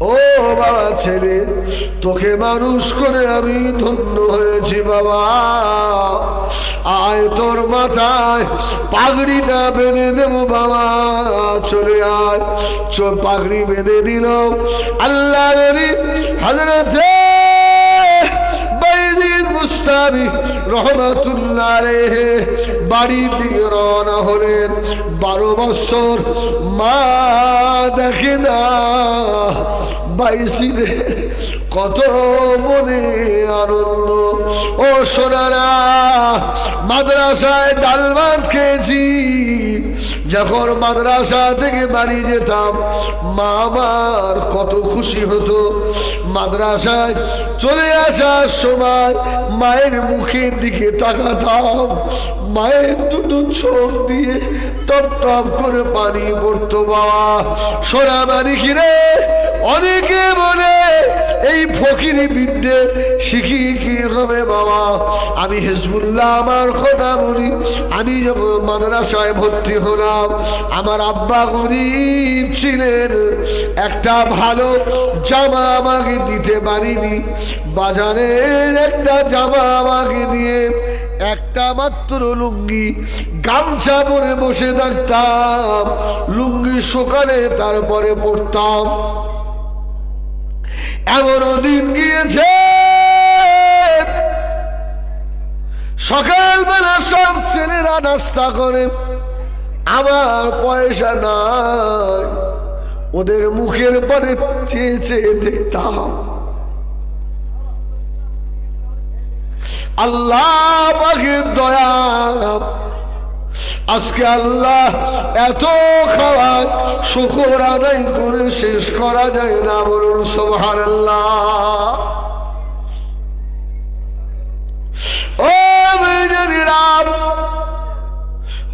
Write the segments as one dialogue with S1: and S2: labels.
S1: ও বাবা ছেলে, তোকে মানুষ করে আমি ধন্য হয়েছি বাবা। আয় তোর মাথায় পাগড়িটা বেঁধে দেব বাবা, চলে আয়। চোর পাগড়ি বেঁধে দিল আল্লাহ হাজরতে মুস্তাবি রহমাতুল্লাহ রে বাড়ির দিকে রওনা হলেন। বারো বছর মা দেখে না বাইশিরে কত মনে আনন্দ। ও সোনারা, মাদ্রাসায় ডাল ভাত খেয়েছি যখন মাদ্রাসা থেকে বাড়ি যেতাম মা আমার কত খুশি হতো। মাদ্রাসায় চলে আসার সময় মায়ের মুখের দিকে তাকাতাম। মায়ের দুটো চোখ দিয়ে টপ টপ করে পানি পড়তো, বাবা। সোনা মানি কিরে অনেকে বলে, এই ফকিরি বিদ্যে শিখি কি হবে, বাবা? আমি হেজবুল্লাহ আমার কথা বলি। আমি যখন মাদ্রাসায় ভর্তি হলাম আমার আব্বা গরিব ছিলেন, একটা ভালো জামা আমাকে দিতে পারিনি। বাজারের একটা জামা আমাকে দিয়ে একটা মাত্র লুঙ্গি গামছা পরে বসে থাকতাম, লুঙ্গি সকালে তারপরে পড়তাম এমনও দিন গিয়েছে। সকালবেলা সব ছেলেরা নাস্তা করে। আমার পয়সা নাই। ওদের মুখের পরে চেয়ে চেয়ে দেখতাম। আল্লাহ পাখির দয়া। আজকে আল্লাহ এত খাওয়ার শুকর আদায় করে শেষ করা যায় না বলুন সোহার ও মেজানিরাম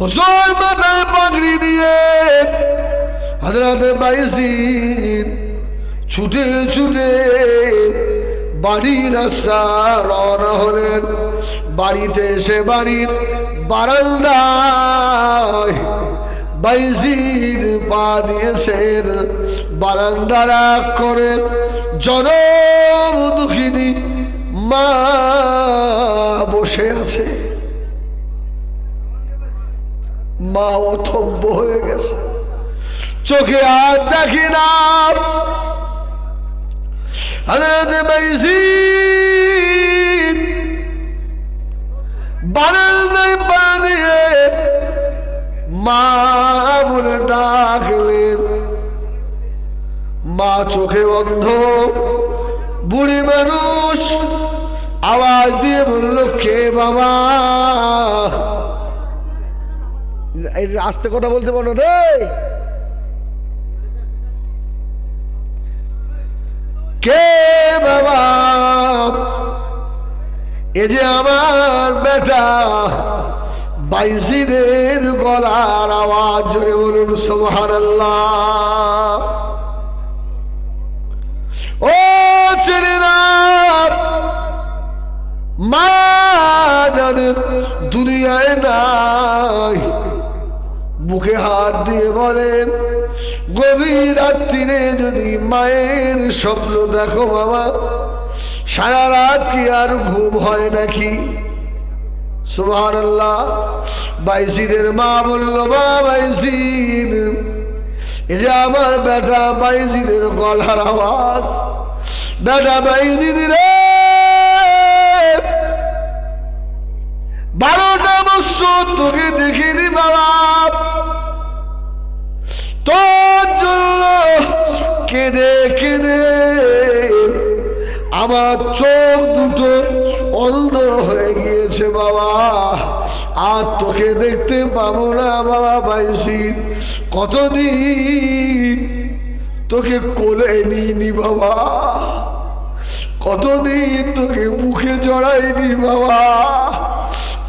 S1: হুজুর মাথায় পাগড়ি নিয়ে হাজরাতে বাইসিন ছুটে ছুটে বাড়ির রাস্তা রওনা হলেন। বাড়িতে এসে বাড়ির বারান্দায় বাইজির পা দিয়েছেন বারান্দারা করে, জনম দুঃখিনী, মা বসে আছে। মা অথব্য হয়ে গেছে। চোখে আর দেখি না। বাইজিদ বারান্দায় পা মা বলে ডাকলেন। মা চোখে অন্ধ, বুড়ি মানুষ, আওয়াজ দিয়ে বলল, কে বাবা? আস্তে কথা বলতে পারো রে। কে বাবা? এ যে আমার বেটা, বাইজিদের গলার আওয়াজ, জোরে বলুন সোহার ও ছেলেরা মা জানেন দুনিয়ায় নাই। বুকে হাত দিয়ে বলেন, গভীর রাত্রিরে যদি মায়ের স্বপ্ন দেখো বাবা, সারা রাত কি আর ঘুম হয় নাকি? আল্লাহ বাইসিদের মা বলল, মা বাইসিদ এই যে আমার বেটা বাইজিদের গলার আওয়াজ, বেটা বাইজিদ বারোটা বছর তোকে দেখিনি বাবা। তোর জন্য কেঁদে কেঁদে আমার চোখ দুটো অন্ধ হয়ে গিয়েছে বাবা। আর তোকে দেখতে পাবো না বাবা বাইসি কতদিন তোকে কোলে নিইনি বাবা। কতদিন তোকে মুখে জড়াইনি বাবা।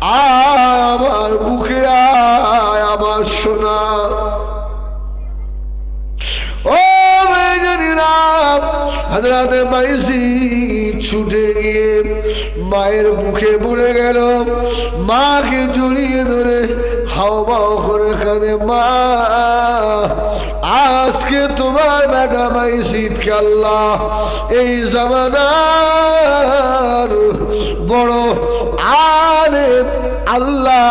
S1: আমার বুকে আয় আমার সোনা হাজরাতে বাইসি ছুটে গিয়ে মায়ের মুখে পড়ে গেল, মাকে জড়িয়ে ধরে হাওয়া করে কাঁদে, মা, আজকে তোমার বেটা ভাই শীতকে আল্লাহ? এই জামানার বড় আলে আল্লাহ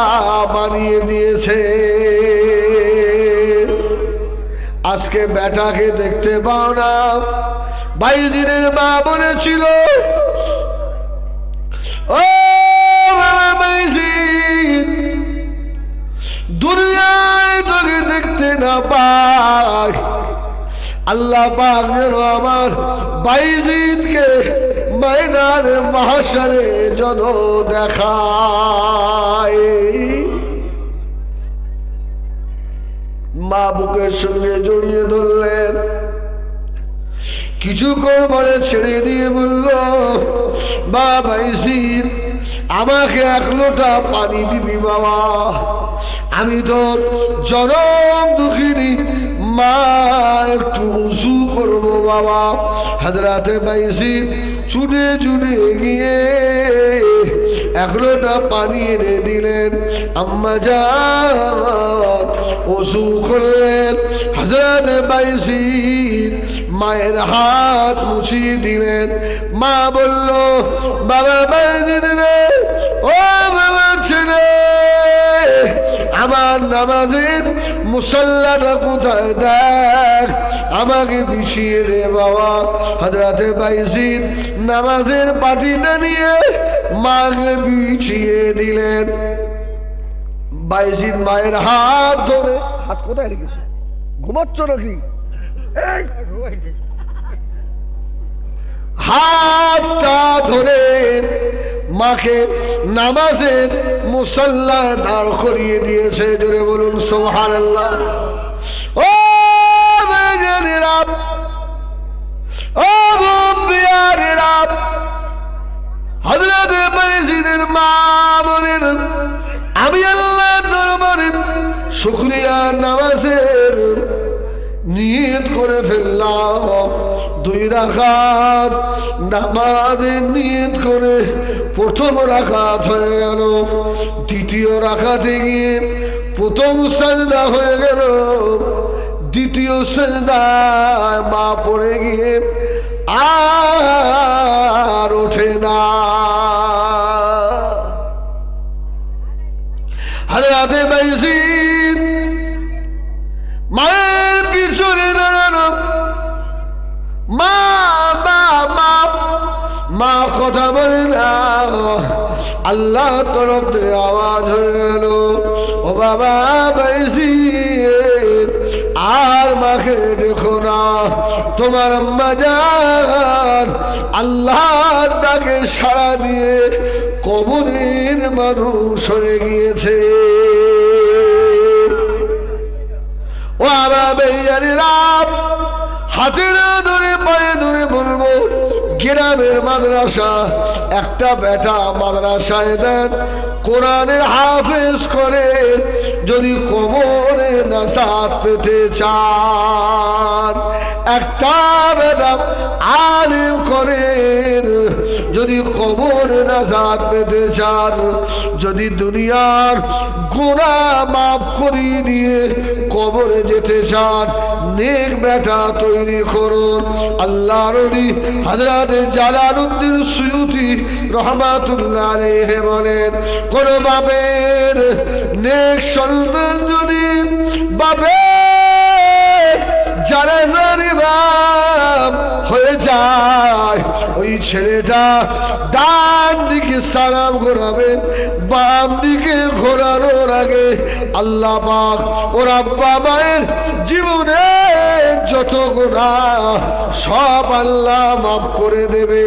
S1: বানিয়ে দিয়েছে। আজকে বেটাকে দেখতে পাও না। বাইজিনের মা বলেছিল, ও বাবা দুনিয়ায় দেখতে না আল্লাহ যেন আমার বাইজিদকে মহাশরে যেন দেখায়। মা বুকের সঙ্গে জড়িয়ে ধরলেন। কিছু করে ছেড়ে দিয়ে বলল বাবা ইসির আমাকে এক লোটা পানি দিবি বাবা। আমি তোর জনম দুঃখিনী, মা, একটু উঁচু করব বাবা। হাজরাতে বাইসির ছুটে ছুটে গিয়ে এক লোটা পানি এনে দিলেন। আম্মা যান ওসু করলেন। হাজার বাইসির মায়ের হাত মুছিয়ে দিলেন। মা বলল, বাবা বাইসির ও বাবা ছেলে, আমার নামাজের মুসল্লাটা কোথায় দেখ? আমাকে বিছিয়ে দে বাবা। হাজরাতে বাইসির নামাজের পাটিটা নিয়ে মাকে বিছিয়ে দিলেন। বাইজিদ মায়ের হাত ধরে হাত কোথায় রেখেছে? ঘুমাচ্ছ নাকি? মাকে নামাজের মুসল্লায় দাঁড় করিয়ে দিয়েছে জোরে বলুন বলেন আমি আল্লাহ দরবারে শুক্রিয়া নামাজের নিয়ত করে ফেললাম। দুই রাখাত নামাজের নিয়ত করে প্রথম রাখাত হয়ে গেল। দ্বিতীয় রাখাতে গিয়ে প্রথম সাজদা হয়ে গেল। দ্বিতীয় সাজদায় মা পড়ে গিয়ে আর ওঠে না। কথা বলে না আল্লাহ তরফ থেকে আওয়াজ হয়ে গেল। ও বাবা বাইসি আর মাকে দেখো না। তোমার আম্মা যান, আল্লাহর ডাকে সাড়া দিয়ে কবরের মানুষ হয়ে গিয়েছে। ও আমার বেয়ারিরাম হাতের ধরে, পায়ে ধরে বলব গ্রামের মাদ্রাসা একটা বেটা মাদ্রাসায় দেন কোরআনের হাফেজ করে যদি কোমরে নাসাদ পেতে চান। একটা বেটা আলিম করেন। যদি কবর নাজাদ পেতে চান, যদি দুনিয়ার গোনা মাফ করিয়ে দিয়ে কবরে যেতে চান, নেক বেটা তৈরি করুন। আল্লাহ রবি হাজরাতে জালালউদ্দিন সুয়ুতি রহমাতুল্লাহ আলাইহি বলেন, কোন বাবের নেক সন্তান যদি বাবের যারা জানি বাপ হয়ে যায়, ওই ছেলেটা ডান দিকে সালাম ঘোরাবে, বাম দিকে ঘোরানোর আগে আল্লাহ পাক ওর আব্বা মায়ের জীবনে যত গোনা সব আল্লাহ মাফ করে দেবে।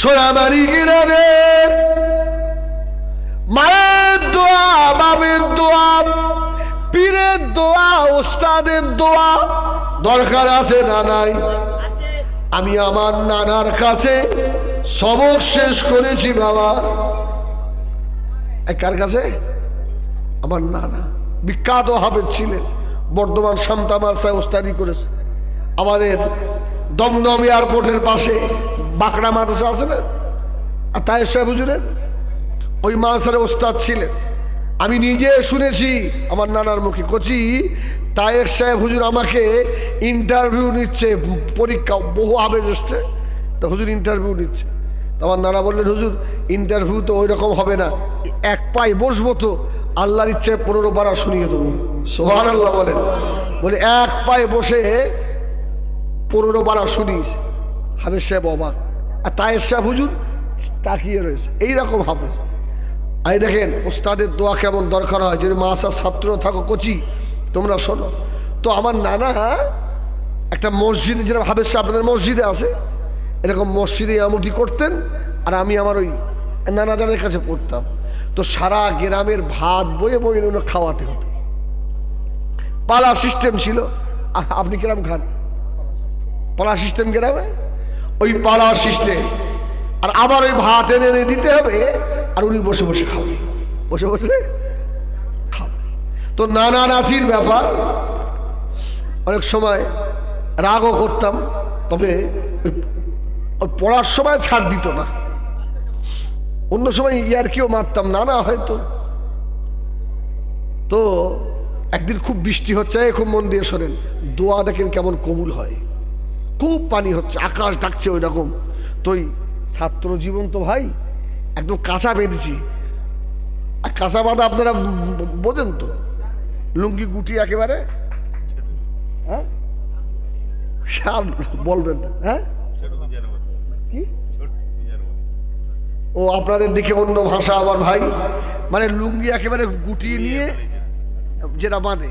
S1: সোনাবাড়ি গিরাবে মায়ের দোয়া বাবের দোয়া পীরের দোয়া, ওস্তাদের দোয়া দরকার আছে না নাই? আমি আমার নানার কাছে সবক শেষ করেছি বাবা। কার কাছে? আমার নানা। বিখ্যাত হাফেজ ছিলেন, বর্ধমান শান্তা মার্সায় ওস্তাদি করেছে। আমাদের দমদম এয়ারপোর্টের পাশে বাঁকড়া মাদ্রাসা আছে না? আর তাই সাহেব হুজুরের? ওই মাদ্রাসার ওস্তাদ ছিলেন। আমি নিজে শুনেছি আমার নানার মুখে কচি। তায়ের সাহেব হুজুর আমাকে ইন্টারভিউ নিচ্ছে, পরীক্ষা বহু আবেজ এসছে তা হুজুর ইন্টারভিউ নিচ্ছে। আমার নানা বললেন, হুজুর ইন্টারভিউ তো ওই রকম হবে না। এক পায়ে বসবো তো, আল্লাহর ইচ্ছায় পনেরো বারা শুনিয়ে দেবো। সোহান আল্লাহ বলেন। বলে, এক পায়ে বসে পনেরো বারা শুনিস। হাফেজ সাহেব অবাক। আর তায়ের সাহেব হুজুর তাকিয়ে রয়েছে। এইরকম হাফেজ। এই দেখেন ওস্তাদের দোয়া কেমন দরকার হয়? যদি মাসার ছাত্র থাকো কচি, তোমরা শোনো। তো আমার নানা একটা মসজিদে, যেরকম সাহেব আপনাদের মসজিদে আছে, এরকম মসজিদে আমুটি করতেন, আর আমি আমার ওই নানাদারের কাছে পড়তাম। তো সারা গ্রামের ভাত বয়ে বয়ে ওগুলো খাওয়াতে হতো। পালা সিস্টেম ছিল। আপনি কিরাম খান? পালা সিস্টেম গ্রামে? ওই পালা সিস্টেম। আর আবার ওই ভাত এনে এনে দিতে হবে আর উনি বসে বসে খাবে। বসে বসে? খাবে। তো নানা নাচির ব্যাপার। অনেক সময় রাগও করতাম তবে পড়ার সময় ছাড় দিত না। অন্য সময় ইয়ার কেউ মারতাম না না হয়তো। তো একদিন খুব বৃষ্টি হচ্ছে খুব মন দিয়ে শোনেন দোয়া দেখেন কেমন কবুল হয়। খুব পানি হচ্ছে আকাশ ডাকছে ওই রকম। তো ছাত্র জীবন তো ভাই একদম কাঁচা বেঁধেছি। আর কাঁচা বাঁধা আপনারা বোঝেন তো? লুঙ্গি, গুটি একেবারে? হ্যাঁ? বলবেন হ্যাঁ? ও আপনাদের দিকে অন্য ভাষা আবার ভাই। মানে লুঙ্গি একেবারে গুটিয়ে নিয়ে যেটা বাঁধে।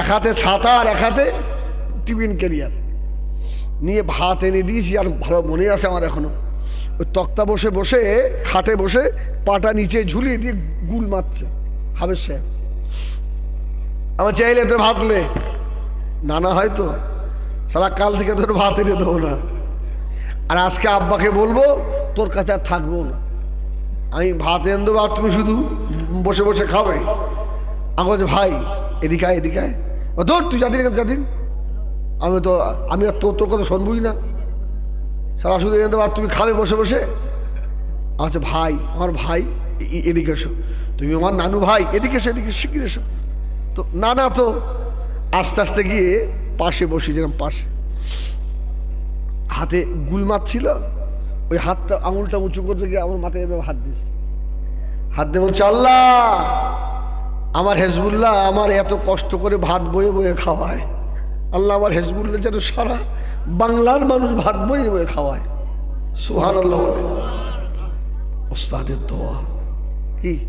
S1: এক হাতে ছাতা আর এক হাতে টিফিন ক্যারিয়ার। নিয়ে ভাত এনে দিয়েছি আর ভালো মনে আছে আমার এখনও। ওই তক্তা বসে বসে, খাটে বসে পাটা নিচে ঝুলিয়ে দিয়ে গুল মারছে হাবের সাহেব। আমার চাইলে তোর ভাবলে না না হয়তো, সারা কাল থেকে তোর ভাত এনে দেবো না। আর আজকে আব্বাকে বলব, তোর কাছে আর থাকব না। আমি ভাত এনে দেবো তুমি শুধু বসে বসে খাবে। আমি বলছি, ভাই, এদিকে আয়, এদিকে ধর, তুই যাদিন যাদিন আমি তো, আমি আর তোর তোর কথা শুনবই না। সারা শুধু এনে তুমি খাবে বসে বসে? আচ্ছা ভাই, আমার ভাই এদিকে এসো। তুমি আমার নানু ভাই, এদিকে এসো, এদিকে শিখিয়ে এসো। তো না না তো আস্তে আস্তে গিয়ে পাশে বসে, যেরকম পাশে। হাতে গুল ছিল, ওই হাতটা, আঙুলটা উঁচু করতে গিয়ে আমার মাথায় এভাবে হাত দিস হাত দিয়ে বলছে, আল্লাহ, আমার হেজবুল্লাহ আমার এত কষ্ট করে ভাত বয়ে বয়ে খাওয়ায়। আল্লাহ আমার হেজবুল্লাহ যেন সারা বাংলার মানুষ ভাত বই বয়ে খাওয়ায়। সুহান আল্লাহ ওস্তাদের দোয়া। কি?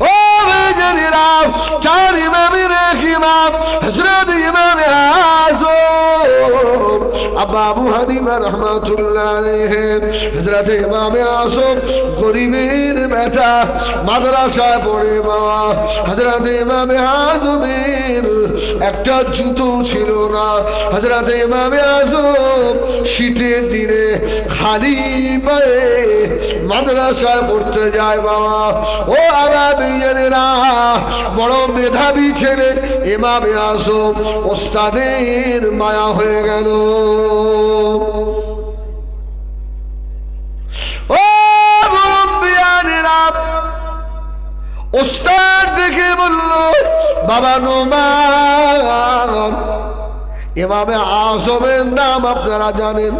S1: ও বেজনীরা চার ইমামের রাহমাতুল্লাহ হযরত ইমাম আযম গরিবের বেটা মাদ্রাসায় পড়ে বাবা হযরত ইমাম আযমের একটা জুতো ছিল না। হযরত ইমাম আযম শীতের দিনে খালি পায়ে মাদ্রাসায় পড়তে যায় বাবা। ও আমার বিজনেরা বড় মেধাবী ছেলে এমাবে আসম ওস্তাদের মায়া হয়ে গেল। ও ওস্তাদ দেখে বলল, বাবা নোমান এভাবে আসমের নাম আপনারা জানেন?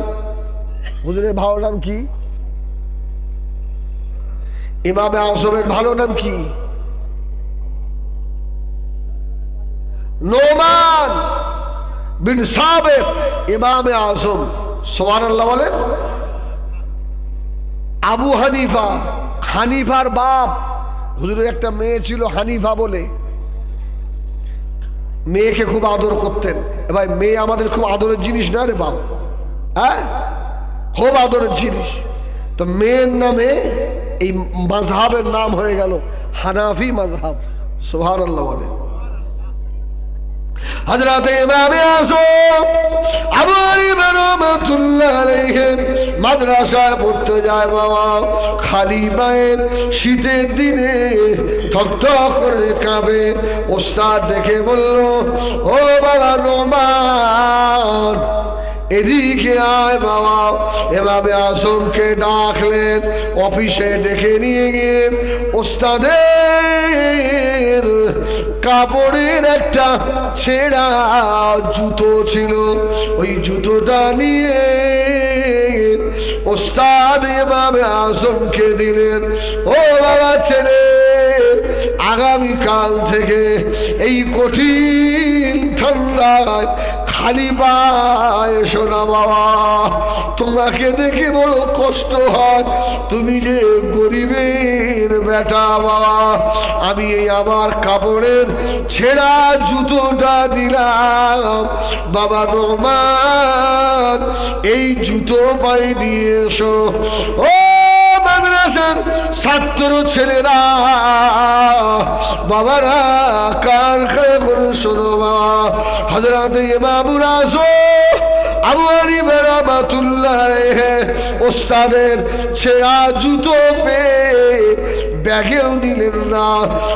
S1: হুজুরের ভালো নাম কি? এভাবে আসমের ভালো নাম কি? নোমান বিন সাবের ইমামে আসম সোমান আল্লাহ বলেন। আবু হানিফা, হানিফার বাপ। হুজুরের একটা মেয়ে ছিল হানিফা বলে। মেয়েকে খুব আদর করতেন। এ ভাই, মেয়ে আমাদের খুব আদরের জিনিস না রে বাপ? হ্যাঁ? খুব আদরের জিনিস। তো মেয়ের নামে এই মাঝহাবের নাম হয়ে গেল হানাফি মাঝহাব সোহান আল্লাহ বলে হজরত ইমামে আসম আবু হানিফা রাহমাতুল্লাহ আলাইহি মাদ্রাসায় পড়তে যায় বাবা। খালি পায়ে শীতের দিনে ঠকঠক করে কাঁপে। ওস্তাদ দেখে বলল, ও বাবা নোমান, এদিকে আয় বাবা। এভাবে আসনকে ডাকলেন, অফিসে ডেকে নিয়ে গিয়ে ওস্তাদের কাপড়ের একটা ছেঁড়া জুতো ছিল। ওই জুতোটা নিয়ে ওস্তাদ এভাবে আসমকে দিলেন, ও বাবা ছেলে, আগামীকাল থেকে এই কঠিন ঠান্ডায় পায় শোনা বাবা। তোমাকে দেখে বড় কষ্ট হয়। তুমি যে গরিবের বেটা বাবা, আমি এই আমার কাপড়ের ছেঁড়া জুতোটা দিলাম। বাবা নোমান, এই জুতো পাই দিয়ে এসো। ও মাদ্রাসার ছাত্র ছেলেরা, বাবারা কার খেয়ে করে শোনো বাবা। হজরত আসো ওস্তাদের ছেঁড়া জুতো পেয়ে ব্যাগেও নিলেন না।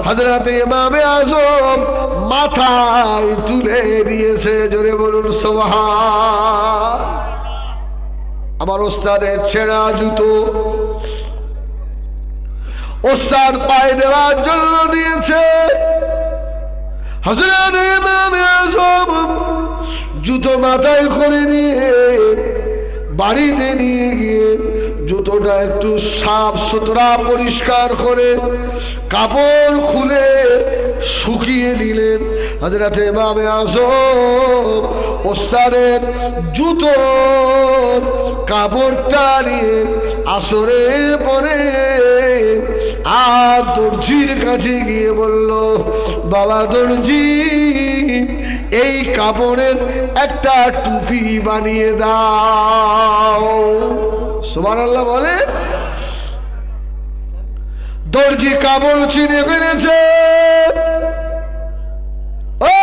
S1: হজরত মাথায় তুলে দিয়েছে, জোরে বলুন সোহা আমার ওস্তাদের ছেঁড়া জুতো ওস্তাদ পায়ে দেওয়ার জন্য দিয়েছে। হজরত ইমামে আজম জুতো মাথায় করে নিয়ে বাড়িতে নিয়ে গিয়ে জুতোটা একটু সাফ সুতরা পরিষ্কার করে কাপড় খুলে শুকিয়ে দিলেন হাজরাতে ইমামে আজম ওস্তাদের জুতোর কাপড়টা নিয়ে আসরের পরে আর দর্জির কাছে গিয়ে বলল, বাবা দর্জি, এই কাপড়ের একটা টুপি বানিয়ে দাও। সুমান আল্লাহ বলে, দর্জি কাপড় চিনে ফেলেছে। ও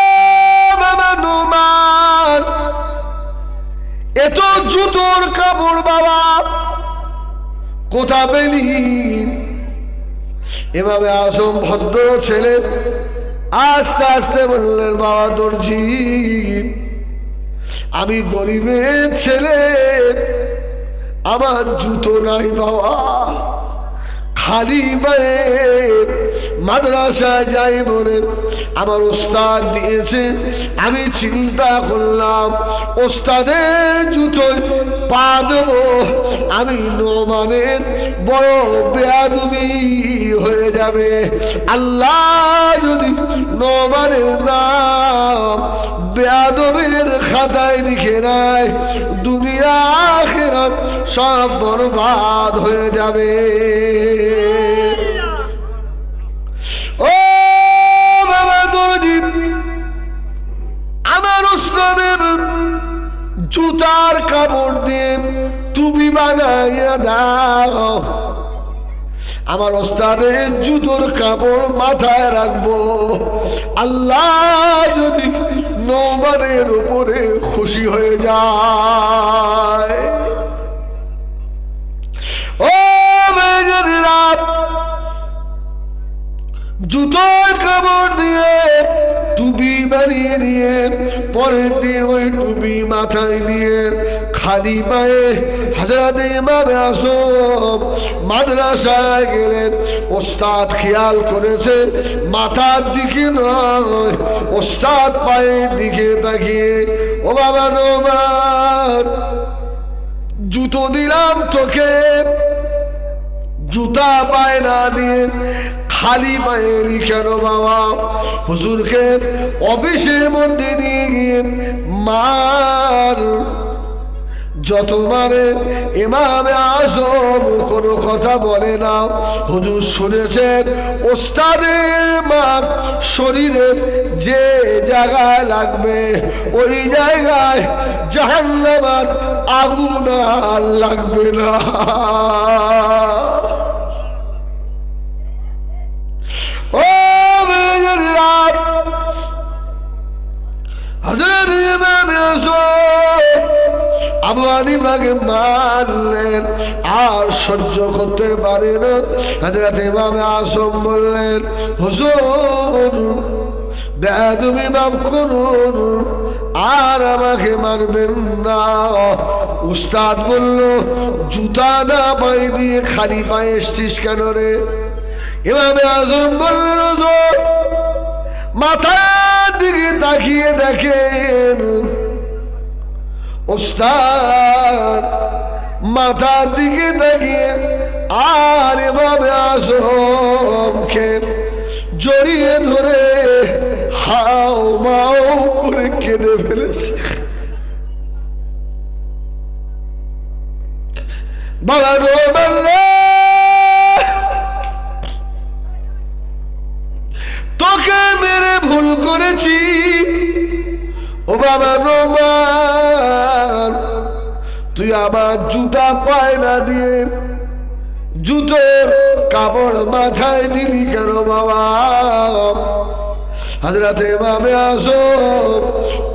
S1: বাবা নুমান এত জুতোর কাপড় বাবা, কোথা পেলি? এভাবে আসম ভদ্র ছেলে। আস্তে আস্তে বললেন, বাবা দর্জি, আমি গরিবের ছেলে। আমার জুতো নাই বাবা, খালি পায়ে মাদ্রাসায় যাই বলে আমার ওস্তাদ দিয়েছে। আমি চিন্তা করলাম, ওস্তাদের জুতোয় পা দেবো। আমি নোমানের বড় বেয়াদুবি হয়ে যাবে। আল্লাহ যদি নোমানের নাম বেয়াদবের খাতায় লিখে নেয় দুনিয়া আখেরাত সব বরবাদ হয়ে যাবে। জুতার কাপড় দিয়ে টুপি বানাইয়া দাও। আমার ওস্তাদের জুতোর কাপড় মাথায় রাখব। আল্লাহ যদি নৌবানের উপরে খুশি হয়ে যায়। ও মেজরিরা জুতোর কাপড় দিয়ে টুপি বানিয়ে নিয়ে, পরের দিন ওই টুপি মাথায় নিয়ে খালি পায়ে হাজরাতে ইমামে আসব। মাদ্রাসায় গেলেন ওস্তাদ খেয়াল করেছে, মাথার দিকে নয়, ওস্তাদ পায়ের দিকে তাকিয়ে, ও বাবা নোমান, জুতো দিলাম তোকে, জুতা পায় না দিয়ে খালি পায়েরই কেন বাবা? হুজুরকে অফিসের মধ্যে নিয়ে গিয়ে মার। যত মারে আসম কোনো কথা বলে না, হুজুর শুনেছেন, ওস্তাদের মার শরীরের যে জায়গায় লাগবে, ওই জায়গায় জাহান্নামার আগুন আর লাগবে না। আবু হানিফাকে মারলেন। আর সহ্য করতে পারে না। ইমামে আসম বললেন, হুজুর বেদমি মাফ করুন। আর আমাকে মারবেন না। উস্তাদ বলল, জুতা না পায়ে দিয়ে খালি পায়ে এসছিস কেন রে? এভাবে আজম বললেন মাথার দিকে তাকিয়ে দেখেন ওস্তাদ, মাথার দিকে তাকিয়ে আর এভাবে আসমকে জড়িয়ে ধরে হাও মাও করে কেঁদে ফেলেছে। বাবা তোকে মেরে ভুল করেছি। ও বাবা রোমান তুই আমার জুতা পায়না দিয়ে জুতোর কাপড় মাথায় দিলি কেন বাবা? হাজরাতে মামে আসো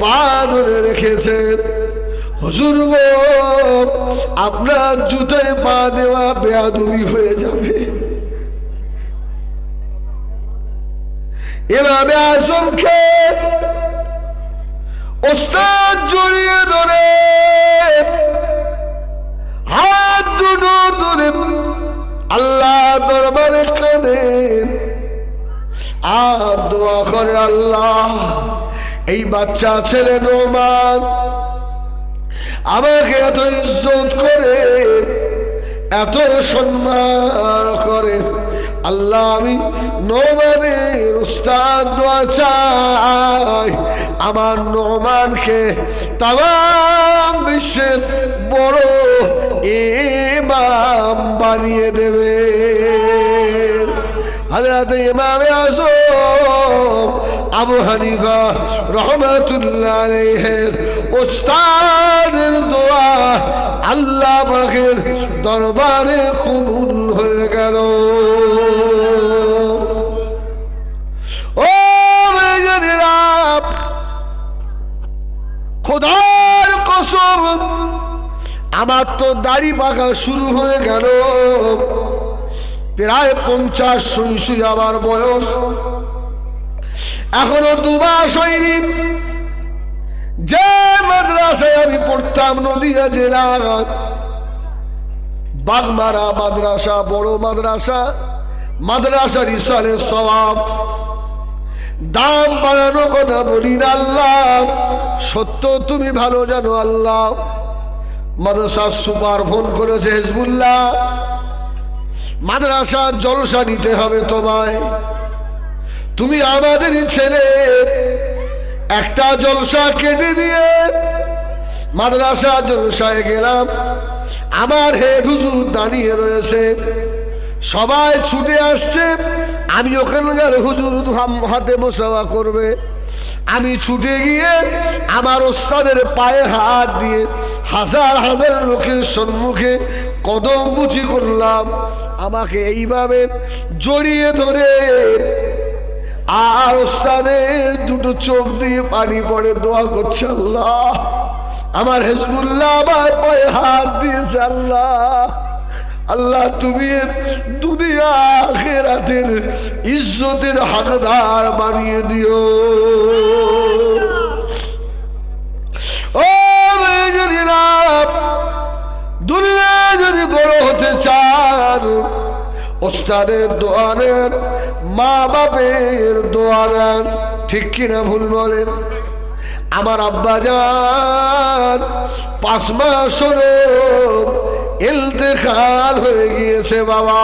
S1: পা ধরে রেখেছেন, হুজুর গো, আপনার জুতোয় পা দেওয়া বেয়াদুবি হয়ে যাবে। এভাবে আসমকে ওস্তাদ জড়িয়ে ধরে দরবারে আর দোয়া করে আল্লাহ, এই বাচ্চা, ছেলে নোমান আমাকে এত ইজ্জত করে, এত সম্মান করে। আল্লাহ, আমি নোমানের উস্তাদ, দোয়া চাই। আমার নোমানকে তাম বিশ্বের বড় ইমাম বানিয়ে দেবে। হজরত ইমামে আজম আবু হানিফা রহমতুল্লাহ আলাইহির ওস্তাদের দোয়া আল্লাহ পাকের দরবারে কবুল হয়ে গেল। ও মেজরিরা খোদার কসম, আমার তো দাড়ি পাকা শুরু হয়ে গেল। প্রায় পঞ্চাশ সুই আমার বয়স। এখনও দু মাস হয়নি যে মাদ্রাসায় আমি পড়তাম নদীয়া জেলা বাগমারা মাদ্রাসা, বড় মাদ্রাসা, মাদ্রাসার ইসালের সবাব দাম বাড়ানো কথা বলি না আল্লাহ। সত্য তুমি ভালো জানো আল্লাহ। মাদ্রাসার সুপার ফোন করেছে হেজবুল্লাহ। মাদ্রাসার জলসা নিতে হবে তোমায়। তুমি আমাদের ছেলে। একটা জলসা কেটে দিয়ে মাদ্রাসা জলসায় গেলাম। আমার হে হুজুর দাঁড়িয়ে রয়েছে। সবাই ছুটে আসছে। আমি ওখানকার হুজুর হাতে বসাওয়া করবে। আমি ছুটে গিয়ে আমার ওস্তাদের পায়ে হাত দিয়ে হাজার হাজার লোকের সম্মুখে কদম বুঝি করলাম। আমাকে এইভাবে জড়িয়ে ধরে আর ওস্তাদের দুটো চোখ দিয়ে পানি পড়ে দোয়া করছে আল্লাহ। আমার হেজবুল্লাহ আমার পায়ে হাত দিয়েছে আল্লাহ। আল্লাহ, তুমি এর দুনিয়া আখেরাতের ইজ্জতের হকদার বানিয়ে দিও। ও মেজরিরা দুনিয়া যদি বড় হতে চান, ওস্তাদের দোয়ানের মা বাপের দোয়ানেন ঠিক কিনা ভুল বলেন? আমার আব্বা যান, পাঁচ মাস হলো ইলতেখাল হয়ে গিয়েছে বাবা।